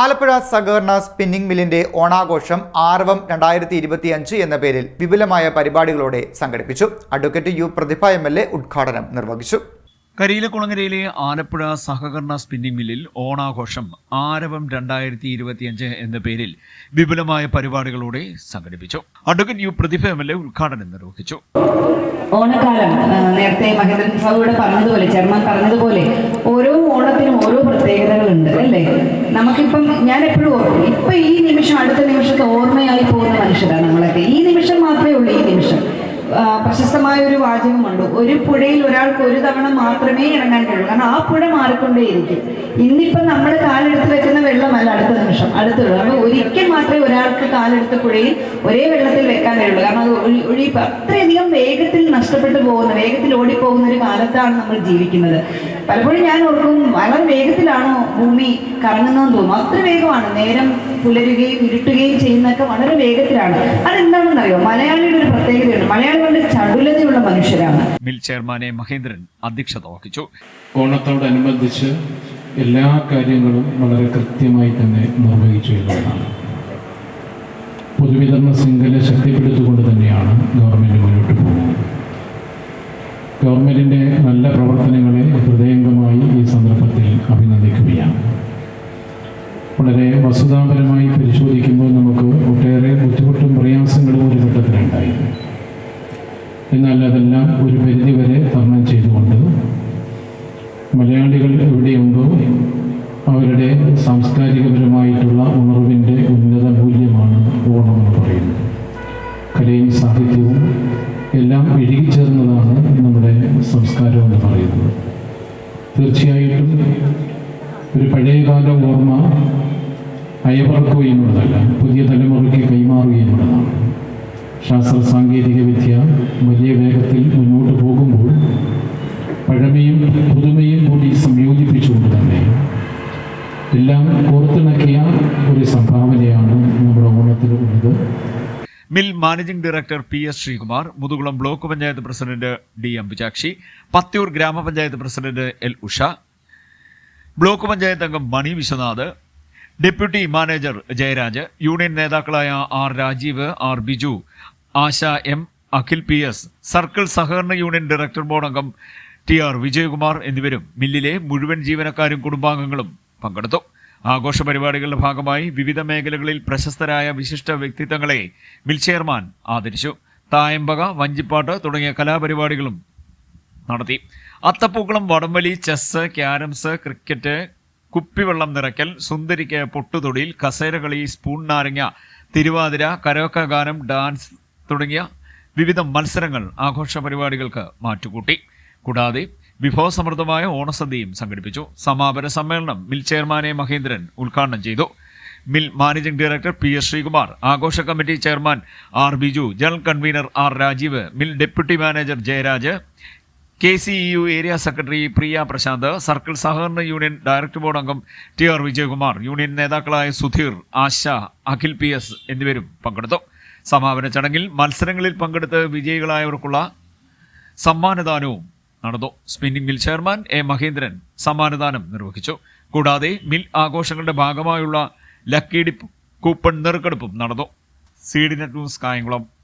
ആലപ്പുഴ സഹകരണ സ്പിന്നിംഗ് മില്ലിന്റെ ഓണാഘോഷം ആർവം രണ്ടായിരത്തി ഇരുപത്തിയഞ്ച് എന്ന പേരിൽ വിപുലമായ പരിപാടികളോടെ സംഘടിപ്പിച്ചു. Advocate U Prathibha M L A ഉദ്ഘാടനം നിർവഹിച്ചു. കരിയിലക്കുളങ്ങരയിലെ ആലപ്പുഴ സഹകരണ സ്പിന്നിംഗ് മില്ലിൽ ഓണാഘോഷം ആരവം രണ്ടായിരത്തി ഇരുപത്തിയഞ്ച് എന്ന പേരിൽ വിപുലമായ പരിപാടികളോടെ സംഘടിപ്പിച്ചു. Advocate U Prathibha M L A ഉദ്ഘാടനം നിർവഹിച്ചു. ഓണക്കാലം. നേരത്തെ മഹേന്ദ്രൻ സാബുവിടെ പറഞ്ഞതുപോലെ ചെയർമാൻ പറഞ്ഞതുപോലെ ഓരോ ഓണത്തിനും ഓരോ പ്രത്യേകതകളുണ്ട്. ഞാൻ എപ്പോഴും ഇപ്പൊ ഈ നിമിഷം അടുത്ത നിമിഷത്തെ ഓർമ്മയായി പോകുന്ന മനുഷ്യരാണ് നമ്മളൊക്കെ. ഈ നിമിഷം മാത്രമേ ഉള്ളൂ ഈ നിമിഷം. പ്രശസ്തമായ ഒരു വാചകമുണ്ട്. ഒരു പുഴയിൽ ഒരാൾക്ക് ഒരു തവണ മാത്രമേ ഇറങ്ങാൻ കഴിയൂ കാരണം ആ പുഴ മാറിക്കൊണ്ടേയിരിക്കും. ഇന്നിപ്പം നമ്മൾ കാലെടുത്ത് വെക്കുന്ന വെള്ളമല്ല അടുത്ത നിമിഷം അടുത്ത അപ്പോൾ ഒരിക്കൽ മാത്രമേ ഒരാൾക്ക് കാലെടുത്ത പുഴയിൽ ഒരേ വെള്ളത്തിൽ വെക്കാൻ കഴിയുള്ളൂ കാരണം അത് ഒഴി അത്രയധികം വേഗത്തിൽ നഷ്ടപ്പെട്ടു പോകുന്ന വേഗത്തിൽ ഓടിപ്പോകുന്ന ഒരു കാലത്താണ് നമ്മൾ ജീവിക്കുന്നത്. പലപ്പോഴും ഞാൻ ഓർക്കും വളരെ വേഗത്തിലാണോ ഭൂമി കറങ്ങുന്നതെന്ന് തോന്നും. അത്ര വേഗമാണ്. നേരം പുലരുകയും ഇരുട്ടുകയും ചെയ്യുന്നതൊക്കെ വളരെ വേഗത്തിലാണ്. അതെന്താണെന്നറിയോ? മലയാളിയുടെ ഒരു പ്രത്യേകതയുണ്ട്. മലയാളികളുടെ ചടുലതയുള്ള മനുഷ്യരാണ്. മിൽ ചെയർമാനെ മഹേന്ദ്രൻ അധ്യക്ഷത വഹിച്ചു. ഓണത്തോടനുബന്ധിച്ച് എല്ലാ കാര്യങ്ങളും വളരെ കൃത്യമായി തന്നെ നിർവഹിച്ചു എന്നുള്ളതാണ്. പൊതുവിതരണ ശൃംഖല ഒരു പരിധിവരെ തരണം ചെയ്തുകൊണ്ട് മലയാളികൾ എവിടെയുണ്ടോ അവരുടെ സാംസ്കാരികപരമായിട്ടുള്ള ഉണർവിന്റെ ഉന്നത മൂല്യമാണ് ഓണം എന്ന് പറയുന്നത്. കലയും സാഹിത്യവും എല്ലാം ഇഴുകിച്ചേർന്നതാണ് നമ്മുടെ സംസ്കാരം എന്ന് പറയുന്നത്. തീർച്ചയായിട്ടും ഒരു പഴയകാല ഓർമ്മ അയവിറക്കുകയെന്നുള്ളതല്ല പുതിയ തലമുറയ്ക്ക് കൈമാറുകയെന്നുള്ളതാണ് ശാസ്ത്ര പഴമയും പുതുമയും കൂടി സംയോജിപ്പിച്ചുകൊണ്ട് തന്നെ എല്ലാം കോർത്തിണക്കിയ ഒരു സംഭാവനയാണ് നമ്മുടെ ഓണത്തിൽ ഉള്ളത്. Mill managing director P S Sreekumar Muthukulam block panchayat president D M Ambujakshi Pathiyoor gramapanchayat president L Usha block panchayat അംഗം Mani Viswanath deputy manager Jayaraj union നേതാക്കളായ R Rajeev R Biju Asha M Akhil P S circle സഹകരണ union director board അംഗം T R Vijayakumar എന്നിവരും മില്ലിലെ മുഴുവൻ ജീവനക്കാരും കുടുംബാംഗങ്ങളും പങ്കെടുത്തു. ആഘോഷ പരിപാടികളുടെ ഭാഗമായി വിവിധ മേഖലകളിൽ പ്രശസ്തരായ വിശിഷ്ട വ്യക്തിത്വങ്ങളെ മിൽ ചെയർമാൻ ആദരിച്ചു. തായമ്പക വഞ്ചിപ്പാട്ട് തുടങ്ങിയ കലാപരിപാടികളും നടത്തി. അത്തപ്പൂക്കളം വടംവലി ചെസ് ക്യാരംസ് ക്രിക്കറ്റ് കുപ്പിവെള്ളം നിറയ്ക്കൽ സുന്ദരിക്ക് പൊട്ടുതൊടിയിൽ കസേരകളി സ്പൂൺ നാരങ്ങ തിരുവാതിര കരോക്ക ഗാനം ഡാൻസ് തുടങ്ങിയ വിവിധ മത്സരങ്ങൾ ആഘോഷ പരിപാടികൾക്ക് മാറ്റുകൂട്ടി. കൂടാതെ വിഭവസമൃദ്ധമായ ഓണസദ്യയും സംഘടിപ്പിച്ചു. സമാപന സമ്മേളനം മിൽ ചെയർമാനെ മഹേന്ദ്രൻ ഉദ്ഘാടനം ചെയ്തു. Mill managing director P S Sreekumar ആഘോഷ committee chairman R Biju general convener R Rajeev mill deputy manager Jayaraj K C U area secretary Priya Prasanth circle സഹകരണ യൂണിയൻ ഡയറക്ടർ ബോർഡ് അംഗം ടി ആർ വിജയകുമാർ യൂണിയൻ നേതാക്കളായ Sudheer Asha Akhil P S എന്നിവരും പങ്കെടുത്തു. സമാപന ചടങ്ങിൽ മത്സരങ്ങളിൽ പങ്കെടുത്ത് വിജയികളായവർക്കുള്ള സമ്മാനദാനവും നടന്നു. Spinning mill chairman A Mahendran സമ്മാനദാനം നിർവഹിച്ചു. കൂടാതെ മിൽ ആഘോഷങ്ങളുടെ ഭാഗമായുള്ള ലക്കി ഡിപ്പ് കൂപ്പൺ നെറുക്കെടുപ്പും നടന്നു. സീഡിനെ ന്യൂസ് കായംകുളം.